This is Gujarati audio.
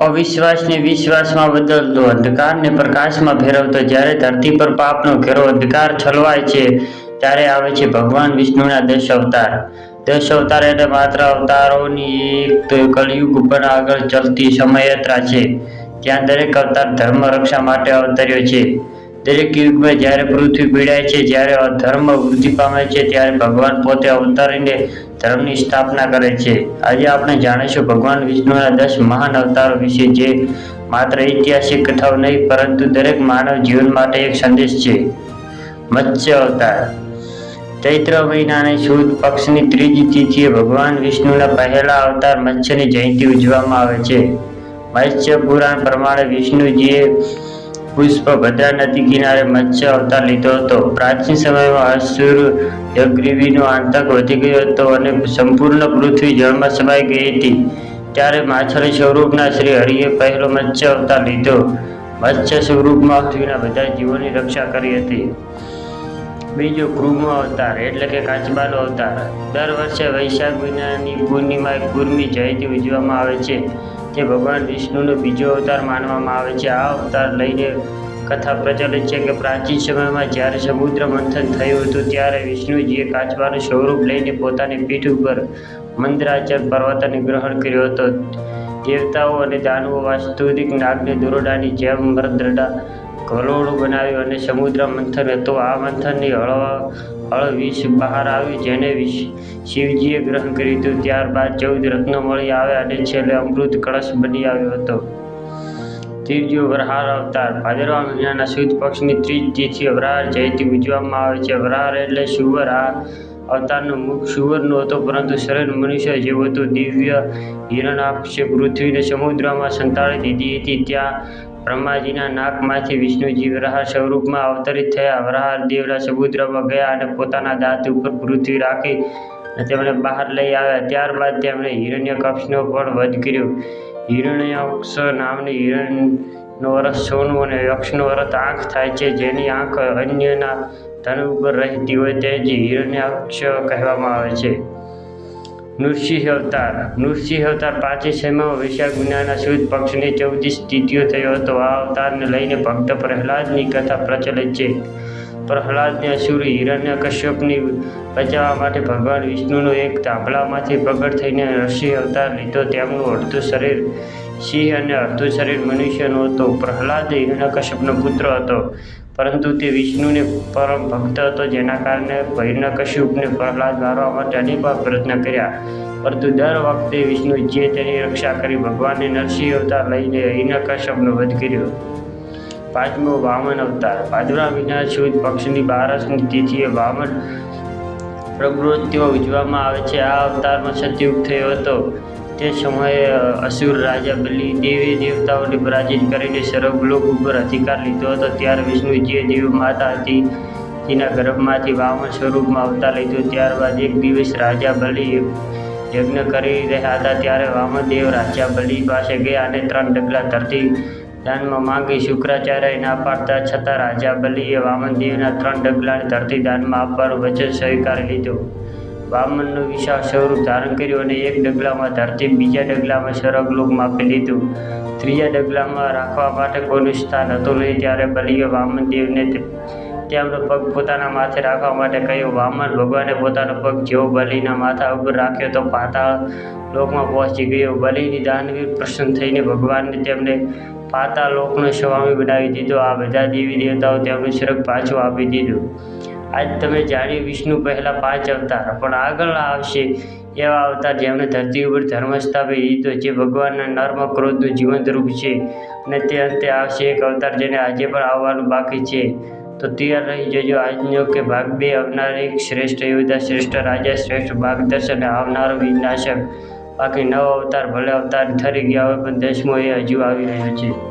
અવિશ્વાસને વિશ્વાસમાં બદલતો અંધકારને પ્રકાશમાં ફેરવતો જ્યારે ધરતી પર પાપનો ઘેરો અંધકાર છલવાય છે, ત્યારે આવે છે ભગવાન વિષ્ણુના દશ અવતાર. દશ અવતાર એટલે માત્ર અવતારોની એક કલયુગ ઉપર આગળ ચલતી સમયયાત્રા છે, જ્યાં દરેક અવતાર ધર્મ રક્ષા માટે અવતર્યો છે. દરેક યુગમાં જ્યારે પૃથ્વી પીડાય છે, જ્યારે ધર્મ વૃદ્ધિ પામે છે, ત્યારે ભગવાન પોતે અવતારીને ધર્મની સ્થાપના કરે છે. આજે આપણે જાણીશું ભગવાન વિષ્ણુના દસ મહાન અવતારો વિશે જે માત્ર ઐતિહાસિક કથાઓ નહીં, પરંતુ દરેક માનવ જીવન માટે એક સંદેશ છે. મત્સ્ય અવતાર. ચૈત્ર મહિનાની સુદ પક્ષની ત્રીજી તિથિએ ભગવાન વિષ્ણુના પહેલા અવતાર મત્સ્યની જયંતિ ઉજવવામાં આવે છે. મત્સ્ય પુરાણ પ્રમાણે વિષ્ણુજીએ પુષ્પભદ્રા નદી કિનારે મત્સ્ય અવતાર લીધો હતો. પ્રાચીન સમયમાં અસુર યગ્રીવીનો આતંક વધી ગયો હતો અને સંપૂર્ણ પૃથ્વી જળમાં સમાઈ ગઈ હતી. ત્યારે માછલી સ્વરૂપના શ્રી હરિએ પહેલો મત્સ્ય અવતાર લીધો. મત્સ્ય સ્વરૂપમાં પૃથ્વીના બધા જીવોની રક્ષા કરી હતી. બીજો કૃમ અવતાર એટલે કે કાચબાનો અવતાર. દર વર્ષે વૈશાખ મહિનાની પૂર્ણિમા કુર્મી જયંતિ ઉજવવામાં આવે છે. તે ભગવાન વિષ્ણુનો બીજો અવતાર માનવામાં આવે છે. આ અવતાર લઈને કથા પ્રચલિત છે કે પ્રાચીન સમયમાં જ્યારે સમુદ્ર મંથન થયું હતું ત્યારે વિષ્ણુજીએ કાચબાનું સ્વરૂપ લઈને પોતાની પીઠ ઉપર મંદરાચલ પર્વતને ગ્રહણ કર્યો હતો. દેવતાઓ અને દાનવો વાસ્તુદિક નાગને દોરડાની જેમ મરદરડા ગલોડું બનાવ્યું અને સમુદ્ર મંથન હતો. આ મંથનની હળ હળ વિષ બહાર આવ્યું જેને શિવજીએ ગ્રહણ કર્યું હતું. ત્યારબાદ ચૌદ રત્નો મળી આવ્યા અને છેલ્લે અમૃત કળશ બની આવ્યો હતો. ત્રીજો વરહાર અવતાર. ભાદરવા મહિનાના સુદ પક્ષની ત્રીજ તિથિ વરાર જયંતિ ઉજવવામાં આવે છે. વરહાર એટલે સુવર. આ અવતારનું મુખ શુવરનું હતો, પરંતુ શરીર મનુષ્ય જેવું હતું. દિવ્ય હિરણાક્ષે પૃથ્વીને સમુદ્રમાં સંતાડી દીધી હતી. ત્યાં બ્રહ્માજીના નાકમાંથી વિષ્ણુજી વરાહ સ્વરૂપમાં અવતરિત થયા. વરાહ દેવના સમુદ્રમાં ગયા અને પોતાના દાંત ઉપર પૃથ્વી રાખી અને તેમણે બહાર લઈ આવ્યા. ત્યારબાદ તેમણે હિરણ્યકક્ષનો પણ વધ કર્યો. હિરણ્યક્ષ નામની હિરણનો અર્થ સોનું અને યક્ષનો અર્થ આંખ થાય છે. જેની આંખ અન્યના ધન ઉપર રહેતી હોય તે જ હિરણ્યક્ષ કહેવામાં આવે છે. નૃસિંહ અવતાર. નૃસિંહ અવતાર પાંચે સમયમાં વિશાળ ગુનાના સુદ પક્ષની ચૌદીસ સ્થિતિઓ થયો હતો. આ અવતારને લઈને ભક્ત પ્રહલાદની કથા પ્રચલિત છે. પ્રહલાદને અસુર હિરણ્ય કશ્યપની બચાવવા માટે ભગવાન વિષ્ણુનો એક તાંભલામાંથી પ્રગટ થઈને નરસિંહ અવતાર લીધો. તેમનું અડધું શરીર સિંહ અને અડધું શરીર મનુષ્યનું હતું. પ્રહલાદ હિરણ્યકશ્યપનો પુત્ર હતો. પરંતુ તે વિષ્ણુને પરમ ભક્ત હતો, જેના કારણે હિરણ્યકશ્યપને પ્રહલાદ મારવા માટે અનેકવાર પ્રયત્ન કર્યા. પરંતુ દર વખતે વિષ્ણુજીએ તેની રક્ષા કરી ભગવાનને નરસિંહ અવતાર લઈને હિરણ્યકશ્યપનો વધ કર્યો. પાંચમો વામન અવતાર. ભાદરા વિના સુદ પક્ષની બારસની તિથિએ વામન પ્રવૃત્તિઓ ઉજવવામાં આવે છે. આ અવતારમાં સતયુગ થયો હતો. તે સમયે અસુર રાજા બલિ, દેવી દેવતાઓને પરાજિત કરીને સર્વલોક ઉપર અધિકાર લીધો હતો. ત્યારે વિષ્ણુજીએ દેવ માતા હતી, તેના ગર્ભમાંથી વામન સ્વરૂપમાં અવતાર લીધો. ત્યારબાદ એક દિવસ રાજા બલિ યજ્ઞ કરી રહ્યા હતા. ત્યારે વામનદેવ રાજા બલિ પાસે ગયા અને ત્રણ ડગલા ધરતી દાનમાં માંગી શુક્રાચાર્યએ ના પાડતા, છતાં રાજા બલિએ વામનદેવના ત્રણ ડગલાને ધરતી દાનમાં આપવાનું વચન સ્વીકારી લીધું. વામનનું વિશાળ સ્વરૂપ ધારણ કર્યું અને એક ડગલામાં ધરતી બીજા ડગલામાં સ્વર્ગલોકમાં આપી દીધું. ત્રીજા ડગલામાં રાખવા માટે કોઈનું સ્થાન હતું નહીં, ત્યારે બલીએ વામનદેવને તેમનો પગ પોતાના માથે રાખવા માટે કહ્યું, વામન, ભગવાને પોતાનો પગ જેવો બલિના માથા ઉપર રાખ્યો તો પાતાળ લોકમાં પહોંચી ગયો. બલિની દાનવીર પ્રસન્ન થઈને ભગવાનને તેમને પાતાળ લોકનો સ્વામી બનાવી દીધો. આ બધા દેવી દેવતાઓ તેમનું સ્વર્ગ પાછું આપી દીધું. આજ તમે જાણ્યું વિષ્ણુ પહેલા પાંચ અવતાર, પણ આગળ આવશે એવા અવતાર જેમણે ધરતી ઉપર ધર્મ સ્થાપી દીધો જે ભગવાનના નર્મ ક્રોધનું જીવંત રૂપ છે. અને તે અંતે આવશે એક અવતાર જેને આજે પણ આવવાનું બાકી છે. તો તૈયાર રહી જજો આજનો કે ભાગ બે, આવનાર એક શ્રેષ્ઠ યોદ્ધા શ્રેષ્ઠ રાજા, શ્રેષ્ઠ માર્ગદર્શન આવનારો વિનાશક. બાકી નવ અવતાર ભલે અવતાર ઠરી ગયા હોય, પણ દસમો એ હજુ આવી રહ્યો છે.